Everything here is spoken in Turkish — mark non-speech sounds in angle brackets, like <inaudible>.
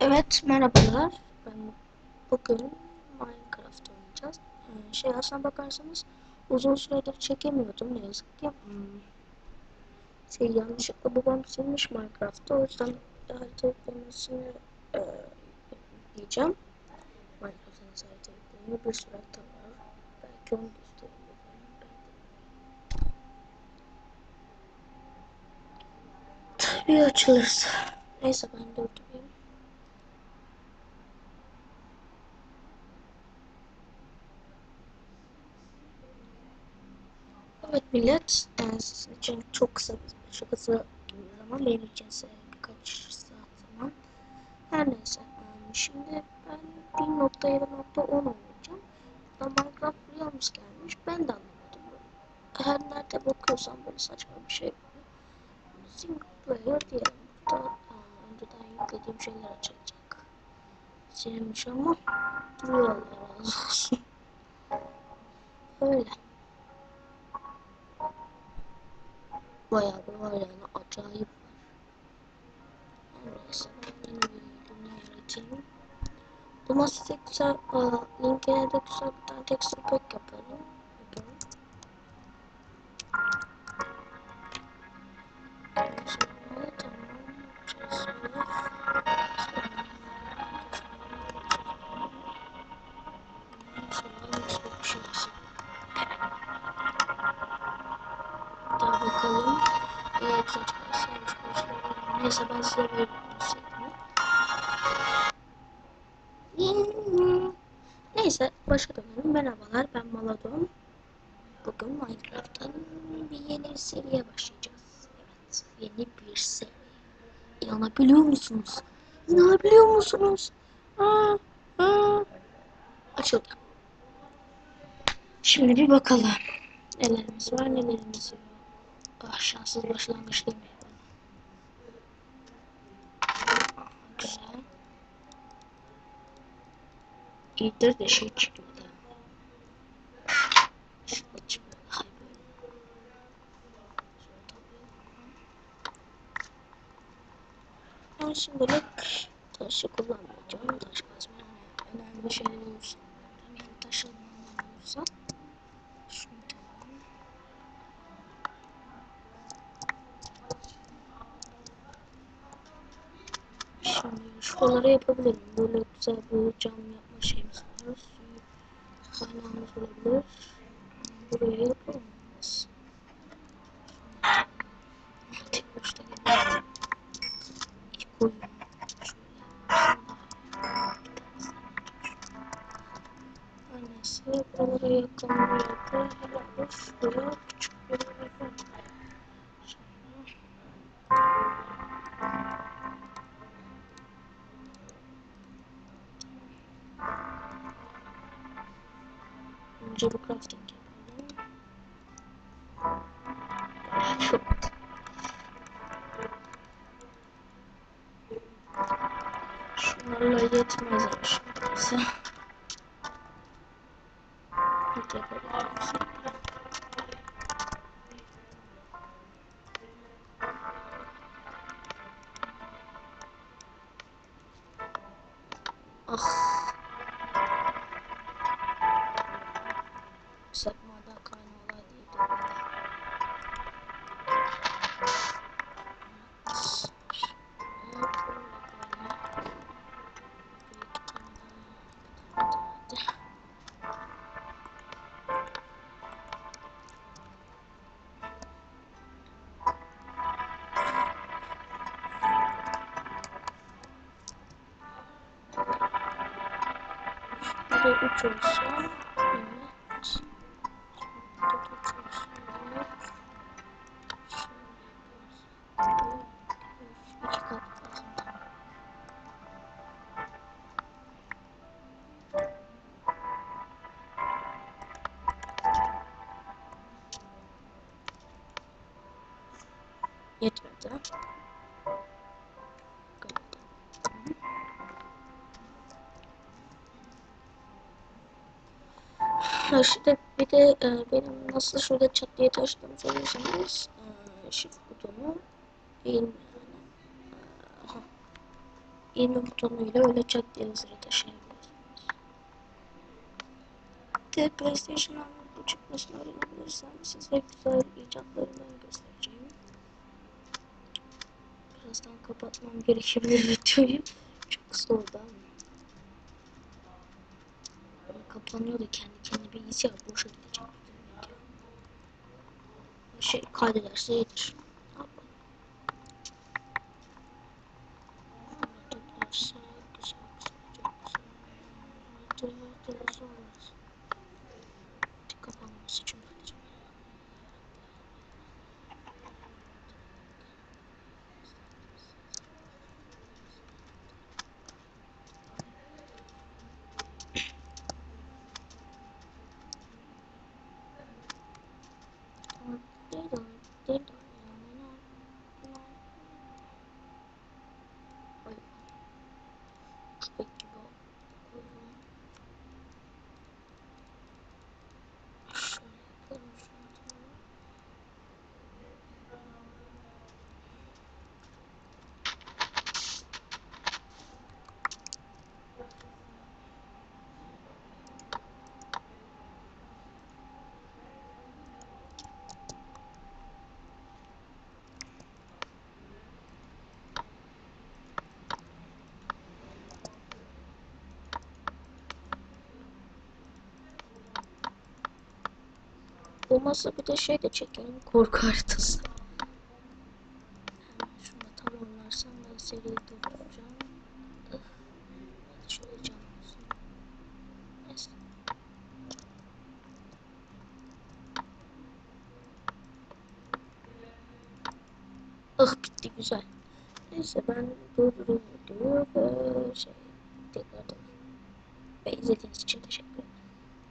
Evet, merhabalar. Ben bugün Minecraft oynayacağız. Ee, şey aslına bakarsanız uzun süredir çekemiyordum ne yazık ki. Hmm. Şey yanlışlıkla babam silmiş Minecraft'ı. O yüzden harita yüklemesini e, diyeceğim. Minecraft'ın harita yüklemeni bir sürü harita var. Belki onu gösterebilirim. Tabii açılırsa. Neyse ben durdurayım. Evet millet, yani sizin için çok kısa çok kısa zaman benim için birkaç saat zaman. Her neyse, yani şimdi ben 1.7.10 oynayacağım. Da Minecraft Realms gelmiş, ben de anlamadım. Her nerede bakıyorsam böyle saçma bir şey. Single player diyelim. Burada aa, önceden yüklediğim şeyler açılacak. Silmiş ama duruyor Allah razı olsun. <laughs> Öyle. Bayağı bir var yani acayip var. Bir dünya yaratayım. Domates güzel, linkine de güzel bir tane pack yaparım. Yaparım. Neyse ben size veririm. Neyse başa dönelim. Merhabalar ben Maladon. Bugün Minecraft'tan bir yeni seriye başlayacağız. Evet yeni bir seri. İnanabiliyor musunuz? İnanabiliyor musunuz? Açıldı. Şimdi bir bakalım. Nelerimiz var nelerimiz yok. Ah şanssız başlangıç demeyin bana. Ah, güzel. İyidir de şey. Şurada çıkmadı. Hay böyle. Ben şimdilik taşı kullanmayacağım. Taş kazma yani önemli şeyler olursa. Taş almam olursa. Şimdi şuraları yapabilirim. Böyle güzel bir cam yapma şeyimiz var. Suyu kaynağımız olabilir. Buraya yapılmaz. Tek uçta geliyor. İlk oyun. Neyse buralara yakın bir yerde herhalde şuraya küçük bir yer yapalım. Şöyle. Bu crafting. Çok. Şunlarla yetmez ama şimdi. Hadi yapalım. Ah. Burada 3 olsun. Evet. Burada 3 olsun. Evet. Şöyle yapalım. 2 kat lazım. Yeterli. Ha şurada bir de e, benim nasıl şurada çat diye taşıdığımı söylüyorsanız e, shift butonu değil mi yani? E, butonuyla öyle çat diye hızlı taşıyabilirsiniz. De PlayStation bu çıkmasını öğrenebilirsem size güzel icatlarından göstereceğim. Birazdan kapatmam gerekebilir videoyu. Çok kısa oldu ama. Böyle kapanıyor da kendi kendine bilgisayar gidecek. video. Şey kaydederse yeter. Ne yapalım? Şunu tıklarsa güzel güzel çok güzel. Hadi hadi sonra. Kapanması için bekleyeceğim. Ay. Köpek gibi oldu. Şöyle yapalım şunu da. Olmazsa bir de şey de çekelim korku haritası. Şunu da tamamlarsam ben seriyi durduracağım. Ah bitti güzel. Neyse ben durdurayım videoyu şey tekrardan ve için teşekkür ederim.